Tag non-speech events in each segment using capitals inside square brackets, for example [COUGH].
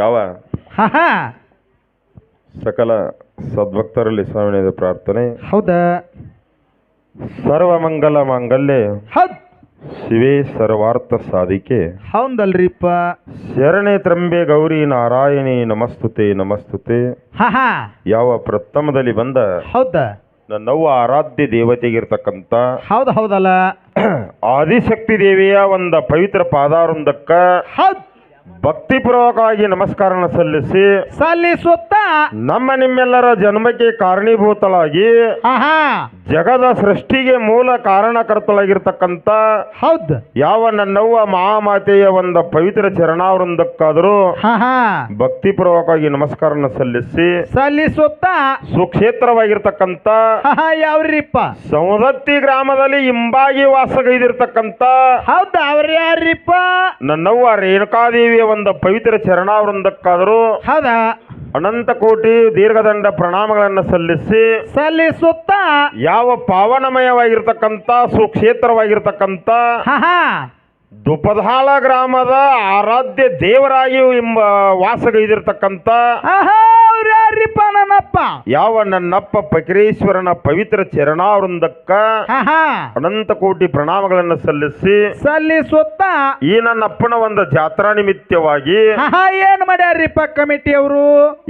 ಯಾವ? ಹಾ ಹಾ. ಸಕಲ ಸದ್ಭಕ್ತರಲ್ಲಿ ಸ್ವಾಮಿನಿದ ಪ್ರಾರ್ಥನೆ. ಹೌದಾ? ಸರ್ವಮಂಗಲ ಮಾಂಗಲ್ಯ. ಹೌದ್. ಶಿವೇ ಸರ್ವಾರ್ಥ ಸಾಧಿಕೆ. ಹೌದಲ್ರಿಪ್ಪ. ಶರಣೆ ತ್ರಂಬೆ ಗೌರಿ ನಾರಾಯಣಿ ನಮಸ್ತುತೆ ನಮಸ್ತುತೆ. ಹಾ ಹಾ. ಯಾವ ಪ್ರಥಮದಲ್ಲಿ ಬಂದ ಹೌದಾ. ನನ್ನವ್ವ ಆರಾಧ್ಯ ದೇವತೆಗಿರ್ತಕ್ಕಂಥ ಹೌದು ಹೌದಲ್ಲ. ಆದಿಶಕ್ತಿ ದೇವಿಯ ಒಂದು ಪವಿತ್ರ ಪಾದಾರೊಂದಕ್ಕ ಹೌದ್. ಭಕ್ತಿಪೂರ್ವಕವಾಗಿ ನಮಸ್ಕಾರನ ಸಲ್ಲಿಸಿ ಸಲ್ಲಿಸುತ್ತ ನಮ್ಮ ನಿಮ್ಮೆಲ್ಲರ ಜನ್ಮಕ್ಕೆ ಕಾರಣೀಭೂತಳಾಗಿ ಹಾ ಹಾ ಜಗದ ಸೃಷ್ಟಿಗೆ ಮೂಲ ಕಾರಣಕರ್ತಳಾಗಿರ್ತಕ್ಕಂಥ ಹೌದ್. ಯಾವ ನನ್ನವ್ವ ಮಹಾಮಾತೆಯ ಒಂದು ಪವಿತ್ರ ಚರಣಾವೃಂದಕ್ಕಾದರೂ ಆಹಾ. ಭಕ್ತಿಪೂರ್ವಕವಾಗಿ ನಮಸ್ಕಾರನ ಸಲ್ಲಿಸಿ ಸಲ್ಲಿಸುತ್ತ. ಸುಕ್ಷೇತ್ರವಾಗಿರ್ತಕ್ಕಂಥ ಆಹಾ, ಯಾವ್ರಿಪ್ಪ? ಸೌದತ್ತಿ ಗ್ರಾಮದಲ್ಲಿ ಇಂಬಾಗಿ ವಾಸಗೈದಿರ್ತಕ್ಕಂಥ ಹೌದ್ ಅವ್ರ ಯಾರಿಪ್ಪ? ನನ್ನವ್ವ ರೇಣುಕಾದೇವಿಯ ಒಂದು ಪವಿತ್ರ ಚರಣಾವೃಂದಕ್ಕಾದರೂ ಹೌದಾ? ಅನಂತ ಕೋಟಿ ದೀರ್ಘದಂಡ ಪ್ರಣಾಮಗಳನ್ನು ಸಲ್ಲಿಸಿ ಸಲ್ಲಿಸುತ್ತ? ಯಾವ ಪಾವನಮಯವಾಗಿರ್ತಕ್ಕಂಥ ಸುಕ್ಷೇತ್ರವಾಗಿರ್ತಕ್ಕಂಥ ದುಪದಾಳ ದುಪಧಾಳ ಗ್ರಾಮದ ಆರಾಧ್ಯ ದೇವರಾಗಿ ಎಂಬ ವಾಸಗೈದಿರ್ತಕ್ಕಂಥ ನನ್ನಪ್ಪ ಯಾವ ನನ್ನಪ್ಪ ಪಕಿರೇಶ್ವರನ ಪವಿತ್ರ ಚರಣಾವೃಂದಕ್ಕ ಅನಂತ ಕೋಟಿ ಪ್ರಣಾಮಗಳನ್ನು ಸಲ್ಲಿಸಿ ಸಲ್ಲಿಸುತ್ತ. ಈ ನನ್ನ ಅಪ್ಪನ ಒಂದು ಜಾತ್ರಾ ನಿಮಿತ್ತವಾಗಿ ಏನ್ ಮಾಡ್ಯಾರಿಪ್ಪ ಕಮಿಟಿ ಅವರು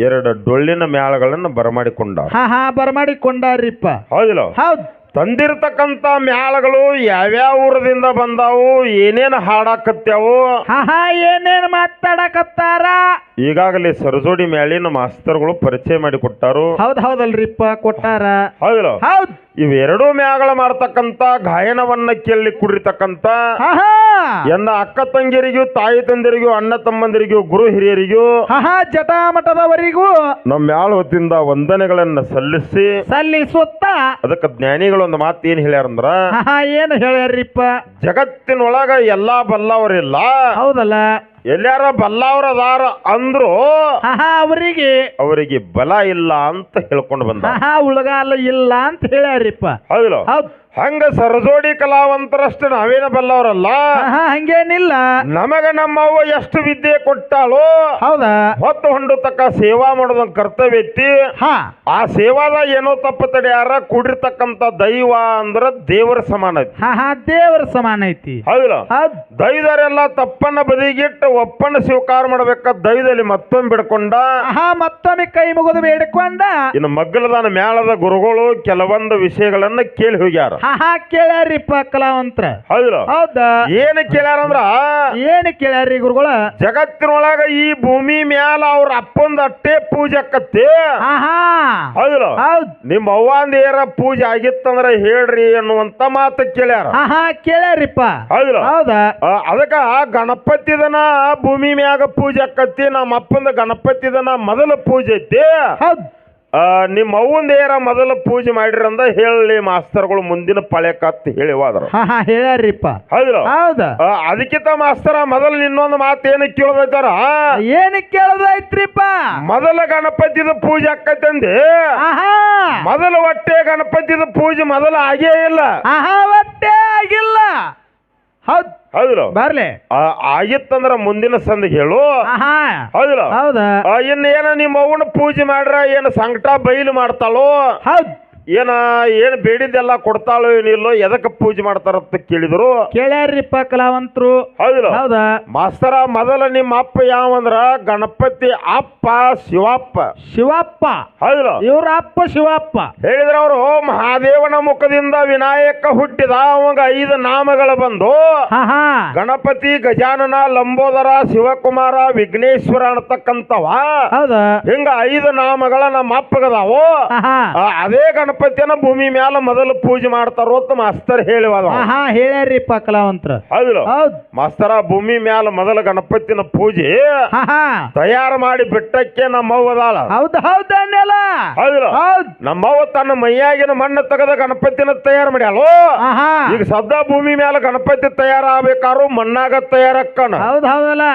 ಎರಡು ಡೊಳ್ಳಿನ ಮ್ಯಾಳಗಳನ್ನು ಬರಮಾಡಿಕೊಂಡ ಹಾ ಹಾ ಬರಮಾಡಿಕೊಂಡಾರಿಪ್ಪ ಹೌದಿಲ್ಲ? ಹೌದ್. ತಂದಿರ್ತಕ್ಕಂಥ ಮ್ಯಾಳಗಳು ಯಾವ್ಯಾವ ಊರದಿಂದ ಬಂದಾವು ಏನೇನು ಹಾಡಾಕತ್ಯಾವು ಹಾ ಏನೇನ್ ಮಾತಾಡಕತ್ತಾರ? ಈಗಾಗಲೇ ಸರಜೋಡಿ ಮ್ಯಾಲಿನ ಮಾಸ್ತರ್ಗಳು ಪರಿಚಯ ಮಾಡಿ ಕೊಟ್ಟಾರು ಹೌದ್ ಹೌದಲ್ರಿಪ್ಪ ಕೊಟ್ಟಾರ. ಹೌದಲ್ಲ? ಹೌದ್. ಇವೆರಡೂ ಮ್ಯಾಗಳ ಮಾಡ್ತಕ್ಕಂಥ ಗಾಯನವನ್ನ ಕೇಳಿ ಕುಡಿರ್ತಕ್ಕಂತ ಹಾ. ಎನ್ನ ಅಕ್ಕ ತಂಗಿಯರಿಗೂ ತಾಯಿ ತಂದಿರಿಗೂ ಅಣ್ಣ ತಮ್ಮಂದಿರಿಗೂ ಗುರು ಹಿರಿಯರಿಗೂ ಹಹಾ ಜಟಾಮಠದವರಿಗೂ ನಮ್ಮ ಯಾಳ ಹೊತ್ತಿಂದ ವಂದನೆಗಳನ್ನ ಸಲ್ಲಿಸಿ ಸಲ್ಲಿಸುತ್ತ ಅದಕ್ಕೆ ಜ್ಞಾನಿಗಳು ಒಂದು ಮಾತು ಏನ್ ಹೇಳ್ಯಾರಂದ್ರ ಹಾ ಏನು ಏನ್ ಹೇಳ್ಯಾರಿಪ್ಪ ಜಗತ್ತಿನೊಳಗ ಎಲ್ಲಾ ಬಲ್ಲವರಿಲ್ಲ ಹೌದಲ್ಲ? ಎಲ್ಲಾರ ಬಲ್ಲವರದಾರ ಅಂದ್ರು ಅವರಿಗೆ. ಅವರಿಗೆ ಬಲ ಇಲ್ಲ ಅಂತ ಹೇಳ್ಕೊಂಡು ಬಂದ. ಹಾ ಉಳಗಾಲ ಇಲ್ಲ ಅಂತ ಹೇಳ್ಯಾರಿಪ್ಪ. ಹೌದಿಲ್ಲ ಹೌದ್. ಹಂಗ ಸರಜೋಡಿ ಕಲಾವಂತರಷ್ಟು ನಾವೇನ ಬಲ್ಲವರಲ್ಲ? ಹಂಗೇನಿಲ್ಲ. ನಮಗ ನಮ್ಮವ್ವ ಎಷ್ಟು ವಿದ್ಯೆ ಕೊಟ್ಟಾಳೋ ಹೌದಾ? ಹೊತ್ತು ಹೊಂಡು ತಕ್ಕ ಸೇವಾ ಮಾಡೋದ್ ಕರ್ತವ್ಯ ಐತಿ. ಹಾ. ಆ ಸೇವಾದ ಏನೋ ತಪ್ಪು ತಡೆಯಾರ ಕುಡಿರ್ತಕ್ಕಂತ ದೈವ ಅಂದ್ರ ದೇವರ ಸಮಾನ ಐತಿ. ದೇವರ ಸಮಾನ ಐತಿ. ಹೌದಿಲ್ಲ ಹೌದ್. ದೈವರೆಲ್ಲ ತಪ್ಪನ್ನ ಬದಿಗಿಟ್ಟು ಒಪ್ಪನ್ನ ಸ್ವೀಕಾರ ಮಾಡ್ಬೇಕ ದೈವದಲ್ಲಿ ಮತ್ತೊಮ್ಮೆ ಬಿಡ್ಕೊಂಡ. ಆಹಾ ಮತ್ತೊಮ್ಮೆ ಕೈ ಮುಗಿದು ಬೇಡಿಕೊಂಡ. ಇನ್ನು ಮಗ್ಗಲದಾನ ಮೇಳದ ಗುರುಗಳು ಕೆಲವೊಂದು ವಿಷಯಗಳನ್ನ ಕೇಳಿ ಹೋಗ್ಯಾರ. ಆಹಾ ಕೇಳ್ಯಾರಿಪ್ಪ ಕಲಾವಂತ್ರ. ಹೌದಾ. ಏನು ಕೇಳ್ಯಾರಂದ್ರ ಏನ್ ಕೇಳ್ಯಾರಿ ಗುರುಗಳ? ಜಗತ್ತಿನೊಳಗ ಈ ಭೂಮಿ ಮ್ಯಾಲ ಅವ್ರ ಅಪ್ಪಂದ ಅಟ್ಟೆ ಪೂಜೆ ಆಕತ್ತಿ. ಆಹಾ. ಹಾ ಹೌದಿಲ್ಲ ಹೌದ್. ನಿಮ್ಮ ಅವ್ವಂದ ಏರ ಪೂಜೆ ಆಗಿತ್ತಂದ್ರ ಹೇಳ್ರಿ ಅನ್ನುವಂತ ಮಾತು ಕೇಳ್ಯಾರ. ಆಹಾ ಕೇಳ್ಯಾರಿಪ್ಪ. ಹೌದಿಲ್ಲ ಹೌದಾ. ಅದಕ್ಕ ಗಣಪತಿ ಗಣಪತಿದನ ಭೂಮಿ ಮ್ಯಾಗ ಪೂಜೆ ಆಕತ್ತಿ ನಮ್ಮ ಅಪ್ಪಂದ ನಾ ಮೊದಲ ಪೂಜೆ ಐತಿ. ಹೌದು. ನಿಮ್ಮ ಅವಂದ ಏರ ಮೊದಲ ಪೂಜೆ ಮಾಡಿರಿ ಅಂದ ಹೇಳಿ ಮಾಸ್ತರ್ಗಳು ಮುಂದಿನ ಪಳೆಕತ್ತ ಹೇಳಿ ಹೋದ್ರ ಹೇಳ್ಯಾರಿಪ್ಪ. ಹೌದಿಲ್ಲ ಹೌದಾ. ಅದಕ್ಕಿಂತ ಮಾಸ್ತರ ಮೊದಲು ಇನ್ನೊಂದು ಮಾತು ಏನು ಕೇಳದೈತಾರ? ಏನಕ್ಕೆ ಕೇಳದೈತ್ರಿಪ್ಪ? ಮೊದಲ ಗಣಪತಿದ ಪೂಜೆ ಆಕತ್ತಂದೆ ಆಹಾ ಮೊದಲ ಹೊಟ್ಟೆ ಗಣಪತಿದ ಪೂಜೆ ಮೊದಲ ಆಗೇ ಇಲ್ಲ. ಆಹಾ ಒಟ್ಟೆ ಆಗಿಲ್ಲ. ಹೌದ್. ಹೌದಿಲ್ಲ ಬರ್ಲಿ. ಆಗಿತ್ತಂದ್ರ ಮುಂದಿನ ಸಂದಿಗೆ ಹೇಳು. ಆಹಾ. ಹೌದಿಲ್ಲ ಹೌದಾ. ಇನ್ನು ಏನ ನಿಮ್ಮ ಅವನ ಪೂಜೆ ಮಾಡ್ರ ಏನು ಸಂಕಟ ಬೈಲು ಮಾಡ್ತಾಳೋ? ಹೌದ್. ಏನ ಏನು ಬೇಡಿದ್ದೆಲ್ಲ ಕೊಡ್ತಾಳೋ ಏನಿಲ್ಲೋ ಎದಕ್ಕೆ ಪೂಜೆ ಮಾಡ್ತಾರಂತ ಕೇಳಿದ್ರು? ಕೇಳ್ಯಾರಿಪ್ಪ ಕಲಾವಂತರು. ಹೌದಿಲ್ಲ. ಹೌದಾ? ಮಾಸ್ತರ ಮೊದಲ ನಿಮ್ಮ ಅಪ್ಪ ಯಾವಂದ್ರ? ಗಣಪತಿ ಅಪ್ಪ ಶಿವಪ್ಪ. ಶಿವಪ್ಪ. ಹೌದಿಲ್ಲ. ಇವ್ರ ಅಪ್ಪ ಶಿವಪ್ಪ. ಹೇಳಿದ್ರ ಅವರು ಮಹಾದೇವನ ಮುಖದಿಂದ ವಿನಾಯಕ ಹುಟ್ಟಿದ ಅವಂಗ ಐದು ನಾಮಗಳು ಬಂದು ಹಾ ಹಾ. ಗಣಪತಿ ಗಜಾನನ ಲಂಬೋದರ ಶಿವಕುಮಾರ ವಿಘ್ನೇಶ್ವರ ಅನ್ನತಕ್ಕಂಥವ ಹೌದಾ? ಹಿಂಗ ಐದು ನಾಮಗಳ ನಮ್ಮ ಅಪ್ಪಗದಾವು. ಅದೇ ಗಣಪ ಅದೇ ಗಣಪತಿಯನ್ನ ಭೂಮಿ ಮ್ಯಾಲ ಮೊದಲು ಪೂಜೆ ಮಾಡ್ತಾರೋ ಅಂತ ಮಾಸ್ತರ್ ಹೇಳಿವಾದ ಹೇಳ್ಯಾರಿಪ್ಪ ಕಲಾವಂತರ ಹೌದು ಹೌದ್. ಮಾಸ್ತರ ಭೂಮಿ ಮ್ಯಾಲ ಮೊದಲ ಗಣಪತಿನ ಪೂಜೆ ಹಾ ಹಾ ತಯಾರು ಮಾಡಿ ಬಿಟ್ಟಕ್ಕೆ ನಮ್ಮವ್ವ ಅದಾಳ. ಹೌದ್ ಹೌದ್ ಅನ್ನೆಲ್ಲ. ಹೌದಿಲ್ಲ? ಹೌದ್. ನಮ್ಮವ್ವ ತನ್ನ ಮೈಯಾಗಿನ ಮಣ್ಣು ತೆಗೆದ ಗಣಪತಿನ ತಯಾರು ಮಾಡ್ಯಾಳು? ಆಹಾ. ಈಗ ಸದ್ದ ಭೂಮಿ ಮ್ಯಾಲ ಗಣಪತಿ ತಯಾರಾಗಬೇಕಾರು ಮಣ್ಣಾಗ ತಯಾರಕ್ಕಣ ಹೌದ್ ಹೌದಲ್ಲ.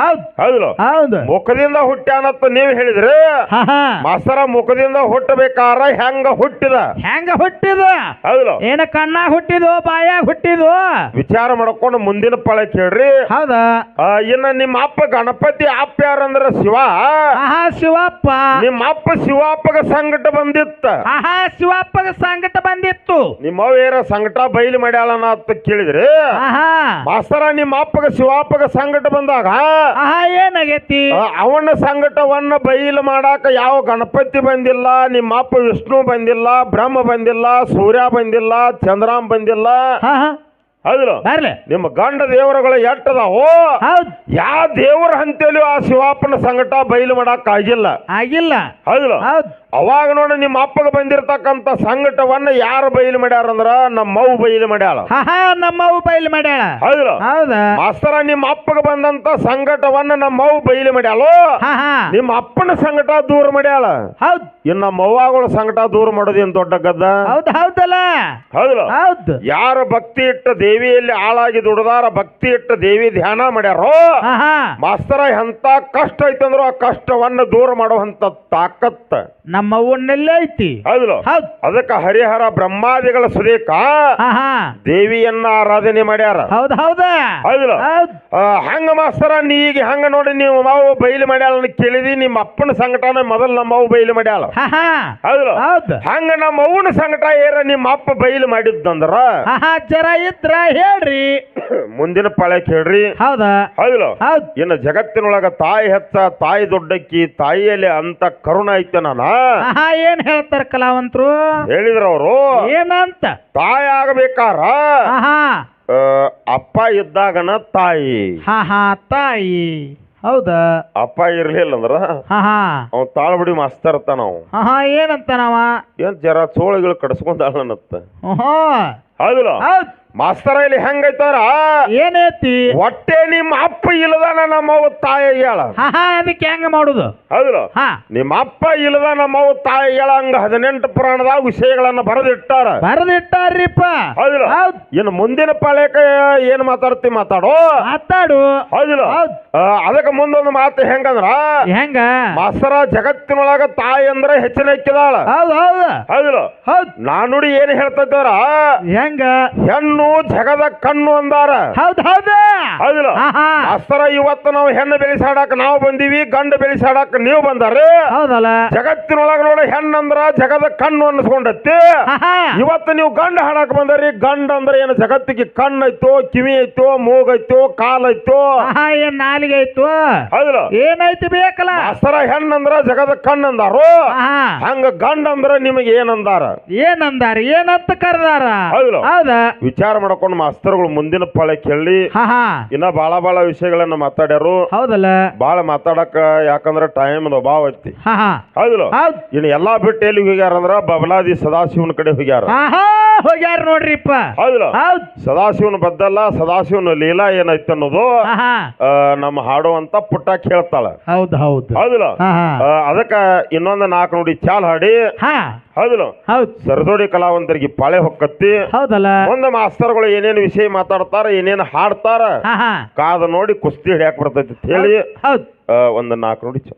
ಹೌದ್. ಹೌದಿಲ್ಲ ಹೌದು. ಮುಖದಿಂದ ಹುಟ್ಟ್ಯಾನತ್ತ ನೀವ್ ಹೇಳಿದ್ರಿ? ಹಾ ಹಾ. ಮಾಸ್ತರ ಮುಖದಿಂದ ಹುಟ್ಟಬೇಕಾರ ಹೆಂಗ ಹುಟ್ಟಿದ? ಹೆಂಗ ಹುಟ್ಟಿದ? ಹೌದು. ಏನ ಕಣ್ಣ ಹುಟ್ಟಿದು ಬಾಯಾಗ ಹುಟ್ಟಿದು? ವಿಚಾರ ಮಾಡ್ಕೊಂಡು ಮುಂದಿನ ಪಳ ಕೇಳ್ರಿ. ಹೌದಾ. ಆ, ಇನ್ನ ನಿಮ್ಮ ಅಪ್ಪ ಗಣಪತಿ ಅಪ್ಪ ಯಾರಂದ್ರ ಶಿವ? ಆಹಾ ಶಿವಪ್ಪ. ನಿಮ್ಮ ಅಪ್ಪ ಶಿವಪ್ಪಗ ಸಂಕಟ ಬಂದಿತ್ತ. ಆಹಾ ಶಿವಪ್ಪಗ ಸಂಕಟ ಬಂದಿತ್ತು. ನಿಮ್ಮ ಏನ ಸಂಕಟ ಬಯಲು ಮಾಡ್ಯಾಳನ ಅಂತ ಕೇಳಿದ್ರಿ? ಆಹಾ ಮಾಸ್ತರ ನಿಮ್ಮ ಅಪ್ಪಗ ಶಿವಪ್ಪಗ ಸಂಕಟ ಬಂದಾಗ ಏನಾಗೈತಿ? ಅವನ ಸಂಘಟವನ್ನ ಬಯಲು ಮಾಡಾಕ ಯಾವ ಗಣಪತಿ ಬಂದಿಲ್ಲ ನಿಮ್ಮ ಅಪ್ಪ ವಿಷ್ಣು ಬಂದಿಲ್ಲ ಬ್ರಹ್ಮ ಬಂದಿಲ್ಲ ಸೂರ್ಯ ಬಂದಿಲ್ಲ ಚಂದ್ರಾಮ್ ಬಂದಿಲ್ಲ. ನಿಮ್ಮ ಗಂಡ ದೇವರುಗಳು ಎಟ್ಟದಾವೋ ಯಾವ ದೇವರ ಅಂತೇಳಿ ಆ ಶಿವಾಪನ ಸಂಘಟ ಬಯಲು ಮಾಡಾಕ ಆಗಿಲ್ಲ. ಆಗಿಲ್ಲ ಹೌದು ಹೌದ್. ಅವಾಗ ನೋಡಿ ನಿಮ್ಮ ಅಪ್ಪಗ ಬಂದಿರತಕ್ಕಂತ ಸಂಕಟವನ್ನ ಯಾರು ಬಯಲು ಮಾಡ್ಯಾರಂದ್ರ ನಮ್ಮ ಅವು ಬಯಲು ಮಾಡ್ಯಾಳ. ನಮ್ಮವು ಬಯಲು ಮಾಡ್ಯಾಳ. ಹೌದಿಲ್ಲ ಹೌದಾ? ಮಾಸ್ತರ ನಿಮ್ಮ ಅಪ್ಪಗ ಬಂದಂತ ಸಂಕಟವನ್ನ ನಮ್ಮ ಅವು ಬಯಲು ಮಾಡ್ಯಾಳು. ನಿಮ್ಮ ಅಪ್ಪನ ಸಂಕಟ ದೂರ ಮಾಡ್ಯಾಳ. ಹೌದ್. ನಮ್ಮ ಮವ್ವಾಗಳ ಸಂಕಟ ದೂರ ಮಾಡೋದೇನ್ ದೊಡ್ಡ ಗದ್ದ? ಹೌದ್ ಹೌದಲ್ಲ? ಹೌದು. ಹೌದ್. ಯಾರ ಭಕ್ತಿ ಇಟ್ಟ ದೇವಿಯಲ್ಲಿ ಆಳಾಗಿ ದುಡದಾರ ಭಕ್ತಿ ಇಟ್ಟ ದೇವಿ ಧ್ಯಾನ ಮಾಡ್ಯಾರೋ ಮಾಸ್ತರ ಎಂತ ಕಷ್ಟ ಐತಂದ್ರು ಆ ಕಷ್ಟವನ್ನ ದೂರ ಮಾಡುವಂತ ತಾಕತ್ತ ನಮ್ಮ ಐತಿ. ಅದಕ್ಕೆ ಹೌದ್. ಅದಕ್ಕ ಹರಿಹರ ಬ್ರಹ್ಮಾದಿಗಳ ಸುದೇಕ ಹಾ ಹಾ. ದೇವಿಯನ್ನ ಆರಾಧನೆ ಮಾಡ್ಯಾರ. ಹೌದ್ ಹೌದ. ಹೌದಿಲ್ಲ ಹೌದ್. ಆ, ಹಂಗ ಮಾಸ್ತರ ನೀ ಈಗ ಹಂಗ ನೋಡಿ ನೀವು ಮಾವು ಬೈಲಿ ಮಾಡ್ಯಾಳ ಅಂತ ಕೇಳಿದಿ ನಿಮ್ಮ ಅಪ್ಪನ ಸಂಕಟನ ಮೊದಲು ನಮ್ಮ ಅವು ಬೈಲಿ ಮಾಡ್ಯಾಳ. ಹೌದಿಲ್ಲ ಹೌದ್. ಹಂಗ ನಮ್ಮ ಅವ್ವನ ಸಂಕಟ ಏರ ನಿಮ್ಮ ಅಪ್ಪ ಬೈಲಿ ಮಾಡಿದ್ದಂದ್ರ? ಜರ ಇದ್ರ ಹೇಳ್ರಿ. [COUGHS] ಮುಂದಿನ ಪಳೆ ಹೇಳ್ರಿ ಹೌದಾ. ಹೌದಿಲ್ಲ ಹೌದ್. ಇನ್ನು ಜಗತ್ತಿನೊಳಗ ತಾಯಿ ಹೆಚ್ಚ ತಾಯಿ ದೊಡ್ಡಕ್ಕಿ ತಾಯಿಯಲ್ಲಿ ಅಂತ ಕರುಣ ಐತೆ ನಾನ? ಹಾ ಏನ್ ಹೇಳ್ತಾರ ಕಲಾವಂತರು? ಹೇಳಿದ್ರ ಅವರು ಏನಂತ? ತಾಯಿ ಆಗಬೇಕಾರ? ಹಾ ಅಪ್ಪ ಇದ್ದಾಗನ ತಾಯಿ. ಹಾ ಹಾ ತಾಯಿ. ಹೌದಾ? ಅಪ್ಪ ಇರ್ಲಿಲ್ಲ ಅಂದ್ರ ಹಾ ಹಾ ಅವ್ ತಾಳ್ಬಿಡಿ ಮಾಸ್ತರ್ ಹಾ ಏನಂತ ನಾವ? ಏನ್ ಜರ ಚೋಳಗಳು ಕಡ್ಸ್ಕೊಂಡಾಳನತ್ತ. ಹೌದಿಲ್ಲ? ಹೌದ್. ಮಾಸ್ತರ ಇಲ್ಲಿ ಹೆಂಗೈತಾರ? ಏನೈತಿ? ಹೊಟ್ಟೆ ನಿಮ್ಮ ಅಪ್ಪ ಇಲ್ಲದಾನ ನಮ್ಮ ತಾಯಿ ಹೇಳ. ಅದಕ್ಕೆ ಹೆಂಗ ಮಾಡುದು? ಹೌದು. ನಿಮ್ಮ ಅಪ್ಪ ಇಲ್ಲದ ನಮ್ಮ ತಾಯಿ ಹೇಳ ಹಂಗ ಹದಿನೆಂಟು ಪುರಾಣದಾಗ ವಿಷಯಗಳನ್ನ ಬರೆದಿಟ್ಟಾರ. ಬರದಿಟ್ಟಾರ್ರಿಪ್ಪ? ಹೌದು. ಇನ್ನು ಮುಂದಿನ ಪಾಳ್ಯಕ ಏನ್ ಮಾತಾಡ್ತಿ ಮಾತಾಡು? ಮಾತಾಡು. ಹೌದು. ಅದಕ್ಕೆ ಮುಂದೊಂದು ಮಾತು ಹೆಂಗಂದ್ರ? ಹೆಂಗ? ಮಾಸ್ತರ ಜಗತ್ತಿನೊಳಗ ತಾಯಿ ಅಂದ್ರೆ ಹೆಚ್ಚಿನ ಹೌದು ಹೌದು. ಹೌದು. ನಾನುಡಿ ಏನ್ ಹೇಳ್ತಿದ್ದಾರ ಹೆಂಗ? ಹೆಣ್ಣು ಜಗದ ಕಣ್ಣು ಅಂದಾರ. ಹೌದ್ ಹೌದ. ಹೌದಿಲ್ಲ? ಹಾ ಹಾ. ಇವತ್ತು ನಾವು ಹೆಣ್ಣು ಬೆಳೆಸಾಡಕ್ ನಾವು ಬಂದೀವಿ ಗಂಡು ಬೆಳೆಸಾಡಕ್ ನೀವು ಬಂದಾರೆ ಹೌದಲ್ಲ. ಜಗತ್ತಿನೊಳಗ ನೋಡಿ ಹೆಣ್ಣಂದ್ರ ಜಗದ ಕಣ್ಣು ಅನ್ನಿಸ್ಕೊಂಡತ್ತಿ. ಹಾ ಹಾ. ಇವತ್ತು ನೀವು ಗಂಡು ಹಾಡಕ್ ಬಂದರಿ ಗಂಡ ಅಂದ್ರೆ ಏನು? ಜಗತ್ತಿಗೆ ಕಣ್ಣು ಐತೋ ಕಿವಿ ಐತೋ ಮೂಗೈತೋ ಐತೋ ಕಾಲ್ ಐತೋ ಹಾ ಏನ್ ನಾಲಿಗೆ ಐತು? ಹೌದಿಲ್ಲ? ಏನೈತಿ ಬೇಕಲ್ಲ? ಹೆಣ್ಣು ಹೆಣ್ಣಂದ್ರ ಜಗದ ಕಣ್ಣು ಅಂದಾರು ಹಂಗ ಗಂಡ ಅಂದ್ರ ನಿಮಗೆ ಏನಂದಾರ? ಏನಂದಾರ? ಏನಂತ ಕರ್ದಾರ? ಹೌದು. ಹೌದಾ. ವಿಚಾರ ಮಾಡ್ಕೊಂಡು ಮಾಸ್ತರ್ಗಳು ಮುಂದಿನ ಪಳೆ ಕೇಳಿ ಹಾ ಹಾ. ಇನ್ನ ಬಾಳ ಬಾಳ ವಿಷಯಗಳನ್ನ ಮಾತಾಡ್ಯಾರು. ಹೌದಲ್ಲ? ಬಾಳ ಮಾತಾಡಕ ಯಾಕಂದ್ರ ಟೈಮ್ ಅಭಾವ ಐತಿ. ಹಾ ಹಾ. ಹೌದಿಲ್ಲ? ಹೌದ್. ಇನ್ನು ಎಲ್ಲಾ ಬಿಟ್ಟು ಎಲ್ಲಿ ಹೋಗ್ಯಾರ ಅಂದ್ರ ಬಬಲಾದಿ ಸದಾಶಿವನ ಕಡೆ ಹೋಗ್ಯಾರ. ಹೋಗ್ಯಾರ ನೋಡ್ರಿಪ್ಪ. ಹೌದಿಲ್ಲ. ಹೌದ್. ಸದಾಶಿವನ ಬದ್ದಲ್ಲ ಸದಾಶಿವನ ಲೀಲಾ ಏನೈತೆ ಅನ್ನೋದು ಆ, ನಮ್ಮ ಹಾಡುವಂತ ಪುಟ್ಟ ಕೇಳ್ತಾಳ. ಹೌದ್ ಹೌದ್. ಹೌದಿಲ್ಲ. ಹಾ ಹಾ ಆ, ಅದಕ್ಕ ಇನ್ನೊಂದು ನಾಲ್ಕು ನೋಡಿ ಚಾಲ್ ಹಾಡಿ. ಹಾ. ಹೌದಿಲ್ಲ. ಹೌದ್. ಸರದೋಡಿ ಕಲಾವಂತರಿಗೆ ಪಾಳೆ ಹೊಕ್ಕತ್ತಿ. ಹೌದಲ್ಲ. ಮುಂದೆ ಮಾಸ್ತರ್ಗಳು ಏನೇನು ವಿಷಯ ಮಾತಾಡ್ತಾರ ಏನೇನು ಹಾಡ್ತಾರ ಹಾ ಹಾ ಕಾದ ನೋಡಿ ಕುಸ್ತಿ ಹಿಡಿಯಾಕ ಬರ್ತೈತಿ ಅಂತ ಹೇಳಿ ಹೌದ್ ಆ, ಒಂದು ನಾಲ್ಕು ನೋಡಿ ಚ